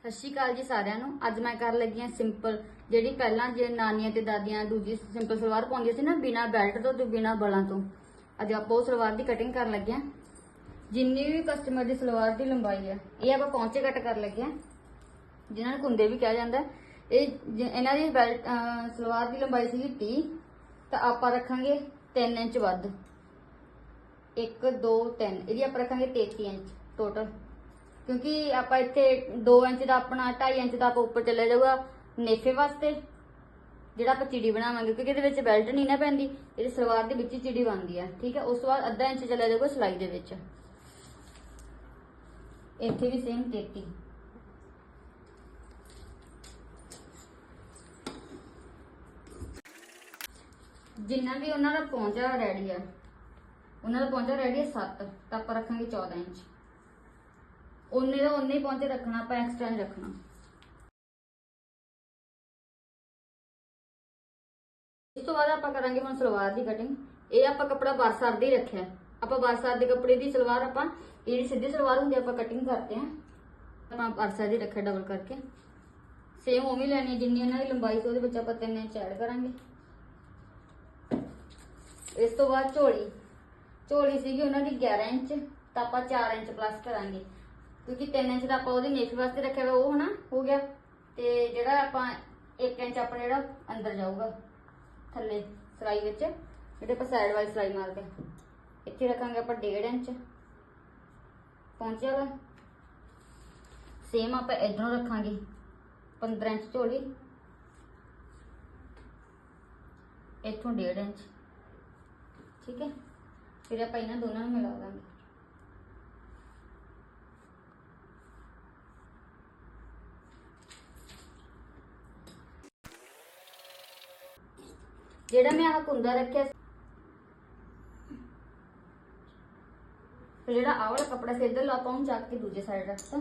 ਸਤਿ ਸ਼੍ਰੀ ਅਕਾਲ ਜੀ ਸਾਰਿਆਂ ਨੂੰ। ਅੱਜ ਮੈਂ ਕਰ ਲੱਗੀ ਹਾਂ ਸਿੰਪਲ ਜਿਹੜੀ ਪਹਿਲਾਂ ਜੇ ਨਾਨੀਆਂ ਤੇ ਦਾਦੀਆਂ, ਦੂਜੀ ਸਿੰਪਲ ਸਲਵਾਰ ਪਾਉਂਦੀਆਂ ਸੀ ਨਾ ਬਿਨਾ ਬੈਲਟ ਤੋਂ ਤੇ ਬਿਨਾ ਬਲਾਂ ਤੋਂ। ਅੱਜ ਆਪਾਂ ਉਹ ਸਲਵਾਰ ਦੀ ਕਟਿੰਗ ਕਰਨ ਲੱਗੇ ਹਾਂ। ਜਿੰਨੀ ਵੀ ਕਸਟਮਰ ਦੀ ਸਲਵਾਰ ਦੀ ਲੰਬਾਈ ਹੈ, ਇਹ ਆਪਾਂ ਪਹੁੰਚੇ ਕੱਟ ਕਰਨ ਲੱਗੇ ਹਾਂ। ਜਿਨ੍ਹਾਂ ਨੂੰ ਕੁੰਦੇ ਵੀ ਕਿਹਾ ਜਾਂਦਾ ਇਹ ਜ- ਇਹਨਾਂ ਦੀ ਬੈਲਟ ਸਲਵਾਰ ਦੀ ਲੰਬਾਈ ਸੀਗੀ 30 ਤਾਂ ਆਪਾਂ ਰੱਖਾਂਗੇ 3 ਇੰਚ ਵੱਧ। 1 2 3 ਇਹਦੀ ਆਪਾਂ ਰੱਖਾਂਗੇ 33 ਇੰਚ ਟੋਟਲ ਕਿਉਂਕਿ ਆਪਾਂ ਇੱਥੇ 2 ਇੰਚ ਦਾ ਆਪਣਾ 2.5 ਇੰਚ ਦਾ ਆਪਾਂ ਉੱਪਰ ਚੱਲਿਆ ਜਾਊਗਾ ਨੇਫੇ ਵਾਸਤੇ, ਜਿਹੜਾ ਆਪਾਂ ਚਿੜੀ ਬਣਾਵਾਂਗੇ, ਕਿਉਂਕਿ ਇਹਦੇ ਵਿੱਚ ਬੈਲਟ ਨਹੀਂ ਨਾ ਪੈਂਦੀ, ਇਹਦੀ ਸਲਵਾਰ ਦੇ ਵਿੱਚ ਹੀ ਚਿੜੀ ਬਣਦੀ ਆ, ਠੀਕ ਹੈ ਉਸ ਤੋਂ ਬਾਅਦ ਅੱਧਾ ਇੰਚ ਚੱਲਿਆ ਜਾਊਗਾ ਸਿਲਾਈ ਦੇ ਵਿੱਚ। ਇੱਥੇ ਵੀ ਸੇਮ 33 ਜਿੰਨਾ ਵੀ ਉਹਨਾਂ ਦਾ ਪਹੁੰਚਾ ਰੈਡੀ ਆ, ਉਹਨਾਂ ਦਾ ਪਹੁੰਚਾ ਰੈਡੀ ਹੈ 7 ਤਾਂ ਆਪਾਂ ਰੱਖਾਂਗੇ 14 ਇੰਚ। ਉਹਨੇ ਦਾ ਉਹਨੇ ਹੀ ਪਹੁੰਚੇ ਰੱਖਣਾ ਆਪਾਂ ਐਕਸਟਰਾ ਨਹੀਂ ਰੱਖਣਾ। ਇਸ ਤੋਂ ਬਾਅਦ ਆਪਾਂ ਕਰਾਂਗੇ ਹੁਣ ਸਲਵਾਰ ਦੀ ਕਟਿੰਗ ਇਹ ਆਪਾਂ ਕੱਪੜਾ ਬਰਸਾਤ ਦਾ ਹੀ ਰੱਖਿਆ। ਆਪਾਂ ਬਰਸਾਤ ਦੇ ਕੱਪੜੇ ਦੀ ਸਲਵਾਰ ਆਪਾਂ ਇਹ ਜਿਹੜੀ ਸਿੱਧੀ ਸਲਵਾਰ ਹੁੰਦੀ ਆ, ਆਪਾਂ ਕਟਿੰਗ ਕਰਦੇ ਆ ਆਪਾਂ ਬਰਸਾਤ ਦੀ ਰੱਖਿਆ ਡਬਲ ਕਰਕੇ। ਸੇਮ ਉਵੇਂ ਲੈਣੀ ਜਿੰਨੀ ਉਹਨਾਂ ਦੀ ਲੰਬਾਈ ਸੀ ਉਹਦੇ ਵਿੱਚ ਆਪਾਂ ਤਿੰਨ ਇੰਚ ਐਡ ਕਰਾਂਗੇ। ਇਸ ਤੋਂ ਬਾਅਦ ਝੋਲੀ। ਝੋਲੀ ਸੀਗੀ ਉਹਨਾਂ ਦੀ 11 ਇੰਚ ਤਾਂ ਆਪਾਂ 4 ਇੰਚ ਪਲੱਸ ਕਰਾਂਗੇ। ਕਿਉਂਕਿ 3 ਇੰਚ ਦਾ ਆਪਾਂ ਉਹਦੀ ਨੇਫੀ ਵਾਸਤੇ ਰੱਖਿਆ ਹੋਇਆ ਉਹ ਹਨਾ, ਹੋ ਗਿਆ। ਤੇ ਜਿਹੜਾ ਆਪਾਂ 1 ਇੰਚ ਆਪਣਾ ਜਿਹੜਾ ਅੰਦਰ ਜਾਊਗਾ, ਥੱਲੇ, ਸਲਾਈ ਵਿੱਚ, ਜਿਹੜੇ ਆਪਾਂ ਸਾਈਡ ਵਾਲੀ ਸਲਾਈ ਮਾਰਦੇ ਹਾਂ। ਇੱਥੇ ਰੱਖਾਂਗੇ ਆਪਾਂ 1.5 ਇੰਚ। ਪਹੁੰਚਿਆਗਾ ਸੇਮ ਆਪਾਂ ਇਧਰੋਂ ਰੱਖਾਂਗੇ 15 ਇੰਚ ਝੋਲੀ। ਇੱਥੋਂ 1.5 ਇੰਚ। ਠੀਕ ਹੈ? ਫਿਰ ਆਪਾਂ ਇਹਨਾਂ ਦੋਨਾਂ ਨੂੰ ਮਿਲਾ ਦਾਂਗੇ। ਜਿਹੜਾ ਮੈਂ ਆਹ ਕੁੰਦਾ ਰੱਖਿਆ ਸੀ, ਜਿਹੜਾ ਆਹ ਵਾਲਾ ਕੱਪੜਾ ਸੀ ਇੱਧਰ ਲਾ ਆਪਾਂ ਚੱਕ ਕੇ ਦੂਜੇ ਸਾਈਡ ਰੱਖਤਾ।